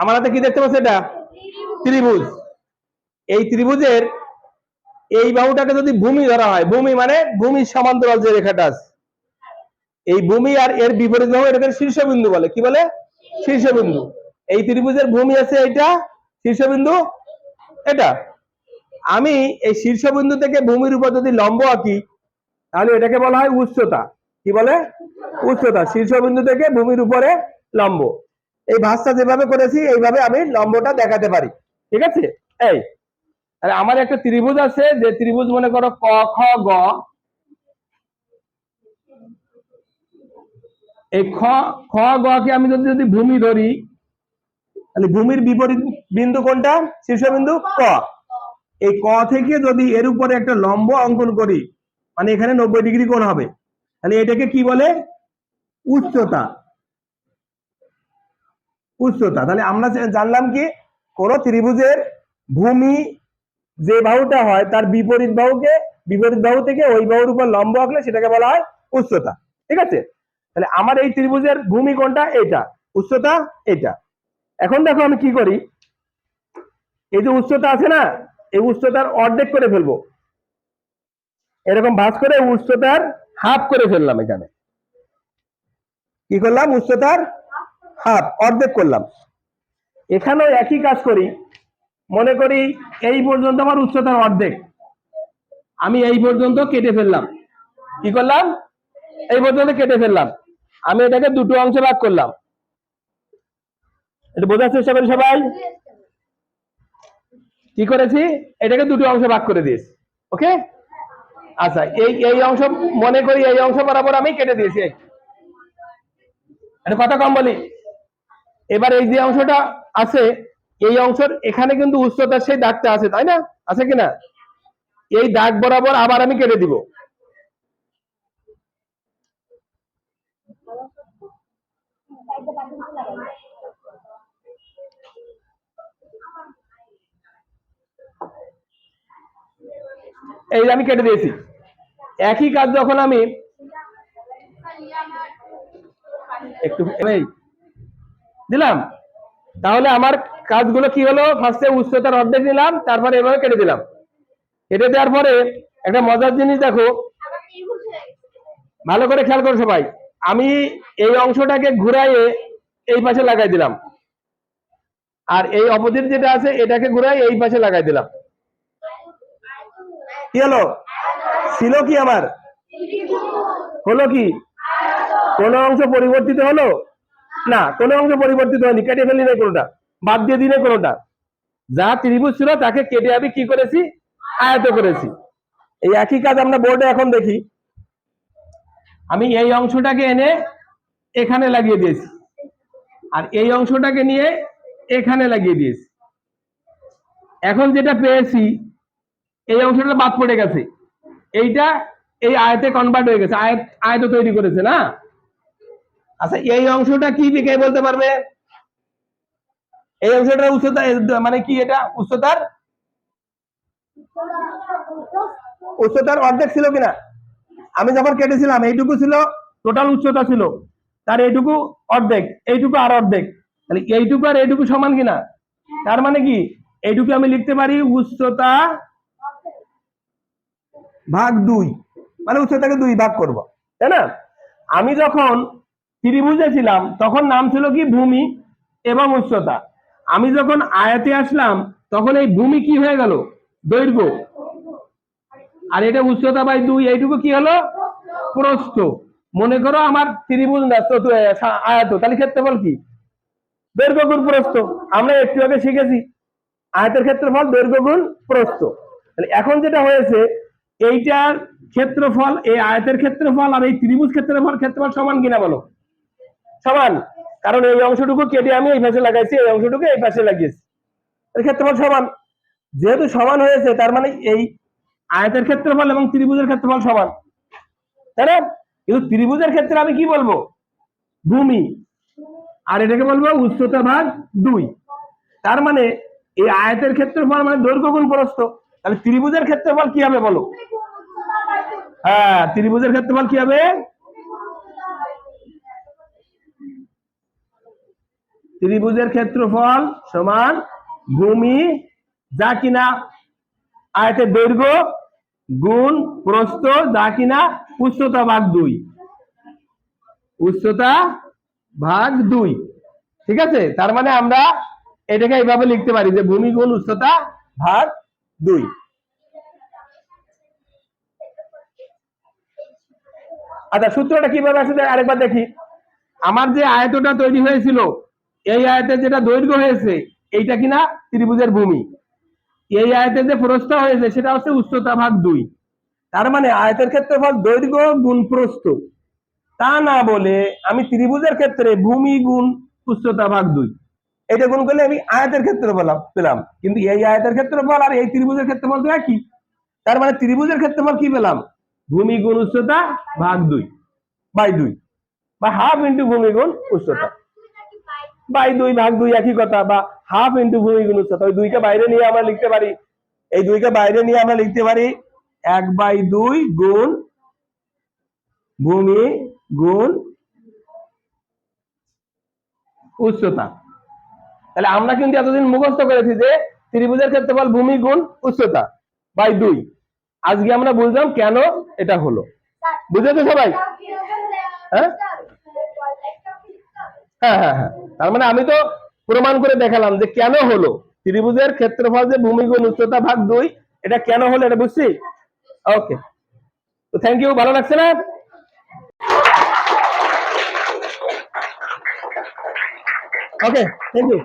আমার হাতে কি দেখতে পাচ্ছ এটা? ত্রিভুজ। এই ত্রিভুজের এই বাহুটাকে যদি ভূমি ধরা হয়, ভূমি মানে ভূমির সমান্তরাল যে রেখাটা আছে। এই ভূমি আর এর বিপরীত বাহু এটাকে শীর্ষবিন্দু বলে। কি বলে? শীর্ষবিন্দু। এই ত্রিভুজের ভূমি আছে এটা শীর্ষবিন্দু এটা। আমি এই শীর্ষবিন্দু থেকে ভূমির উপর যদি লম্ব আঁকি, তাহলে এটাকে বলা হয় উচ্চতা। কি বলে? উচ্চতা। শীর্ষবিন্দু থেকে ভূমির উপরে লম্ব। এই ভাঁজটা যেভাবে করেছি, এইভাবে আমি লম্বটা দেখাতে পারি। ঠিক আছে? এই। আর, আমার একটা ত্রিভুজ আছে, যে ত্রিভুজ মনে করো ক, খ, গ। এই খ খ আমি যদি যদি ভূমি ধরি, তাহলে ভূমির বিপরীত বিন্দু কোনটা? শীর্ষবিন্দু ক। এই ক থেকে যদি এর উপরে একটা লম্ব অঙ্কন করি মানে এখানে নব্বই ডিগ্রি কোণ হবে, তাহলে এটাকে কি বলে? উচ্চতা। উচ্চতা। তাহলে আমরা জানলাম কি, কোন ত্রিভুজের ভূমি যে বাহুটা হয়, তার বিপরীত বাহুকে, বিপরীত বাহু থেকে ওই বাহুর উপর লম্ব আঁকলে সেটাকে বলা হয় উচ্চতা। ঠিক আছে? তাহলে আমার এই ত্রিভুজের ভূমি কোনটা? এটা। উচ্চতা এটা। এখন দেখো আমি কি করি? এই যে উচ্চতা আছে না, এই উচ্চতার অর্ধেক করে ফেলব। এরকম ভাঁজ করে উচ্চতার হাফ করে ফেললাম এখানে। কি করলাম? উচ্চতার হাফ অর্ধেক করলাম। এখানেও একই কাজ করি। মনে করি এই পর্যন্ত আমার উচ্চতার অর্ধেক। আমি এই পর্যন্ত কেটে ফেললাম। কি করলাম? এই পর্যন্ত কেটে ফেললাম। আমি এটাকে দুটো অংশে ভাগ করলাম। এটা বোঝার চেষ্টা করি সবাই। কি করেছি? এটাকে দুটো অংশে ভাগ করে দিয়েছি। ওকে? আচ্ছা এই এই অংশ, মনে করি এই অংশ বরাবর আমি কেটে দিয়েছি। একটা কথা কম বলি। এবার এই যে অংশটা আছে, এই অংশের এখানে কিন্তু উচ্চতার সেই দাগটা আছে, তাই না? আছে কিনা এই দাগ বরাবর আবার আমি কেটে দিব। এই আমি কেটে দিয়েছি। একই কাজ যখন আমি একটু দিলাম। তাহলে আমার কাজগুলো কি হলো? ফার্স্টে উচ্চতার অর্ধেক নিলাম, তারপরে এভাবে কেটে দিলাম। কেটে দেওয়ার পরে একটা মজার জিনিস দেখো। ভালো করে খেয়াল করো সবাই। আমি এই অংশটাকে ঘুরাইয়ে এই পাশে লাগাই দিলাম। আর এই অপোজিট যেটা আছে, এটাকে ঘুরাই এই পাশে লাগাই দিলাম। কি হলো? ছিল কি আমার? হলো কি? কোন অংশ পরিবর্তিত হলো? না, কোন অংশ পরিবর্তিত হয়নি, কেটে ফেলি নাই কোনোটা, বাদ দিয়ে দিলে কোনোটা। যা ত্রিভুজ ছিল তাকে কেটে আমি কি করেছি? আয়ত করেছি। এই একই কাজ আমরা বোর্ডে এখন দেখি। আমি এই অংশটাকে এনে এখানে লাগিয়ে দিয়েছি। আর এই অংশটাকে নিয়ে এখানে লাগিয়ে দিয়েছি। এখন যেটা পেয়েছি, এই অংশটা বাদ পড়ে গেছে। এইটা এই আয়তে কনভার্ট হয়ে গেছে। আয়ত আয়ত তৈরি করেছে না? আচ্ছা এই অংশটা কি কে বলতে পারবে? এই অংশটার উচ্চতা মানে কি এটা? উচ্চতার? উচ্চতার অর্ধেক ছিল কিনা? আমি যখন কেটেছিলাম, এইটুকু ছিল টোটাল উচ্চতা ছিল। তার এইটুকু অর্ধেক, এইটুকু আর অর্ধেক। তাহলে এইটুকু আর এইটুকু সমান কিনা? তার মানে কি? এইটুকু আমি লিখতে পারি উচ্চতা ভাগ দুই। মানে উচ্চতাকে দুই ভাগ করব, তাই না? আমি যখন ত্রিভুজে ছিলাম তখন নাম ছিল কি? ভূমি এবং উচ্চতা। আমি যখন আয়াতে আসলাম, তখন এই ভূমি কি হয়ে গেল? দৈর্ঘ্য। আর এটা উচ্চতা বাই দুই, এইটুকু কি হলো? প্রস্থ। মনে করো আমার ত্রিভুজ আয়াত। তাহলে ক্ষেত্রফল কি? দৈর্ঘ্য গুণ প্রস্থ। আমরা একটু আগে শিখেছি, আয়তের ক্ষেত্রফল দৈর্ঘ্য গুণ প্রস্থ। তাহলে এখন যেটা হয়েছে, এইটার ক্ষেত্রফল, এই আয়তের ক্ষেত্রফল আর এই ত্রিভুজ ক্ষেত্রফল ক্ষেত্রফল সমান কিনা বলো? সমান কারণ এই অংশটুকু কেটে আমি এই পাশে লাগাইছি, এই অংশটুকু এই পাশে লাগিয়েছি। এর ক্ষেত্রফল সমান যেহেতু সমান হয়েছে, তার মানে এই আয়তের ক্ষেত্রফল এবং ত্রিভুজের ক্ষেত্রফল সমান তাই না? কিন্তু ত্রিভুজের ক্ষেত্রে আমি কি বলব? ভূমি। আর এটাকে বলব উচ্চতা ভাগ দুই। তার মানে এই আয়তের ক্ষেত্রফল মানে দৈর্ঘ্য গুণ প্রস্থ তাহলে ত্রিভুজের ক্ষেত্রফল কি হবে বলো? হ্যাঁ ত্রিভুজের ক্ষেত্রফল কি হবে? ত্রিভুজের ক্ষেত্রফল সমান ভূমি যা কিনা আয়তের দৈর্ঘ্য গুণ প্রস্থ যা কিনা উচ্চতা ভাগ দুই। উচ্চতা ভাগ দুই। ঠিক আছে? তার মানে আমরা এটাকে এইভাবে লিখতে পারি যে ভূমি গুণ উচ্চতা ভাগ দুই। আচ্ছা সূত্রটা কীভাবে আসলে আরেকবার দেখি। আমার যে আয়তটা তৈরি হয়েছিল এই আয়তের যেটা দৈর্ঘ্য হয়েছে, এইটা কিনা? ত্রিভুজের ভূমি। এই আয়তের যে প্রস্থ হয়েছে, সেটা হচ্ছে উচ্চতা ভাগ দুই। তার মানে আয়তের ক্ষেত্রে ক্ষেত্রফল দৈর্ঘ্য গুণ প্রস্থ। তা না বলে আমি ত্রিভুজের ক্ষেত্রে ভূমি গুণ উচ্চতা ভাগ দুই। এটা গুণ করলে আমি আয়তের ক্ষেত্রে পেলাম। কিন্তু এই আয়তের ক্ষেত্রে ক্ষেত্রফল আর এই ত্রিভুজের ক্ষেত্রফল তো একই। তার মানে ত্রিভুজের ক্ষেত্রফল কি পেলাম? ভূমি গুণ উচ্চতা ভাগ দুই, বাই দুই, বা হাফ ইন্টু ভূমি গুণ উচ্চতা। বাই দুই ভাগ দুই একই কথা বা হাফ ইন্টু ভূমি গুণ উচ্চতা ওই দুইকে বাইরে নিয়ে আমরা লিখতে পারি, এই দুইকে বাইরে নিয়ে আমরা লিখতে পারি এক বাই দুই গুণ ভূমি গুণ উচ্চতা। তাহলে আমরা কিন্তু এতদিন মুখস্থ করেছি যে ত্রিভুজের ক্ষেত্রফল ভূমি গুণ উচ্চতা বাই দুই। আজকে আমরা বুঝলাম কেন এটা হলো। বুঝেছ সবাই? হ্যাঁ? হ্যাঁ হ্যাঁ হ্যাঁ। তার মানে আমি তো প্রমাণ করে দেখালাম যে কেন হলো? ত্রিভুজের ক্ষেত্রফল যে ভূমিগুণ, উচ্চতা ভাগ দুই, এটা কেন হলো এটা বুঝছি? ওকে তো থ্যাংক ইউ ভালো লাগছে না? Okay thank you